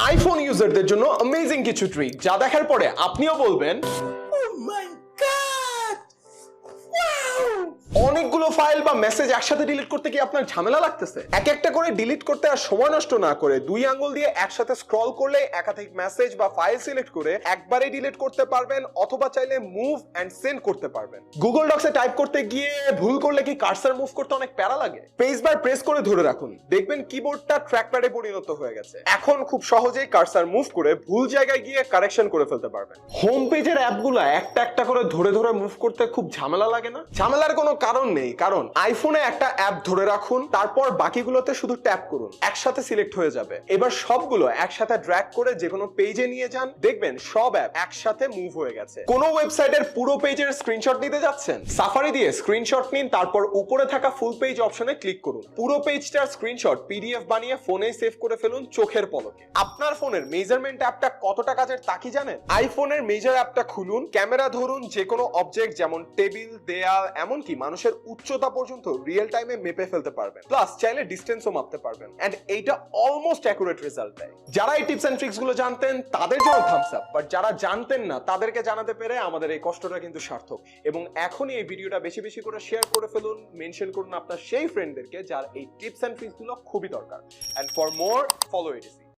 IPhone ইউজারদের জন্য amazing কিছু trick যা দেখার পরে আপনিও বলবেন ফাইল বা মেসেজ একসাথে ডিলিট করতে কি আপনার ঝামেলা লাগতেছে? এক একটা করে ডিলিট করতে আর সময় নষ্ট না করে দুই আঙ্গুল দিয়ে একসাথে স্ক্রল করলে একাধিক মেসেজ বা ফাইল সিলেক্ট করে একবারে ডিলিট করতে পারবেন অথবা চাইলে মুভ এন্ড সেন্ড করতে পারবেন। গুগল ডক্সে টাইপ করতে গিয়ে ভুল করলে কি কার্সার মুভ করতে অনেক প্যারা লাগে? পেজ বার প্রেস করে ধরে রাখুন। দেখবেন কিবোর্ডটা ট্র্যাকপ্যাডে পরিণত হয়ে গেছে। এখন খুব সহজেই কার্সার মুভ করে ভুল জায়গায় গিয়ে কারেকশন করে ফেলতে পারবেন। হোম পেজের অ্যাপগুলো একটা একটা করে ধরে ধরে মুভ করতে খুব ঝামেলা লাগে না? ঝামেলার কোনো কারণ নেই। কারণ আইফোনে একটা অ্যাপ ধরে রাখুন, তারপর বাকিগুলোতে শুধু ট্যাপ করুন, একসাথে সিলেক্ট হয়ে যাবে। এবার সবগুলো একসাথে ড্র্যাগ করে যে কোনো পেজে নিয়ে যান, দেখবেন সব অ্যাপ একসাথে মুভ হয়ে গেছে। কোনো ওয়েবসাইটের পুরো পেজের স্ক্রিনশট নিতে যাচ্ছেন? সাফারি দিয়ে স্ক্রিনশট নিন, তারপর উপরে থাকা ফুল পেজ অপশনে ক্লিক করুন। পুরো পেজটার স্ক্রিনশট পিডিএফ বানিয়ে ফোনে সেভ করে ফেলুন চোখের পলকে। আপনার ফোনের মেজারমেন্ট অ্যাপটা কতটা কাজের তা কি জানেন? আইফোনের মেজার অ্যাপটা খুলুন ক্যামেরা ধরুন, যে কোনো অবজেক্ট যেমন টেবিল দেয়াল, এমনকি মানুষের উচ্চতা পর্যন্ত রিয়েল টাইমে মেপে ফেলতে পারবেন। প্লাস চাইলে ডিস্টেন্সও মাপতে পারবেন। এন্ড এইটা অলমোস্ট অ্যাকুরেট রেজাল্ট দেয়। যারা এই টিপস এন্ড ট্রিক্সগুলো জানতেন, তাদের জন্য থামস আপ বাট যারা জানতেন না, তাদেরকে জানাতে পেরে আমাদের এই কষ্টটা কিন্তু সার্থক। এবং এখনই এই ভিডিওটা বেশি বেশি করে শেয়ার করে ফেলুন। মেনশন করুন আপনার সেই ফ্রেন্ডদেরকে যার এই টিপস এন্ড ট্রিক্সগুলো খুবই দরকার। And for more follow it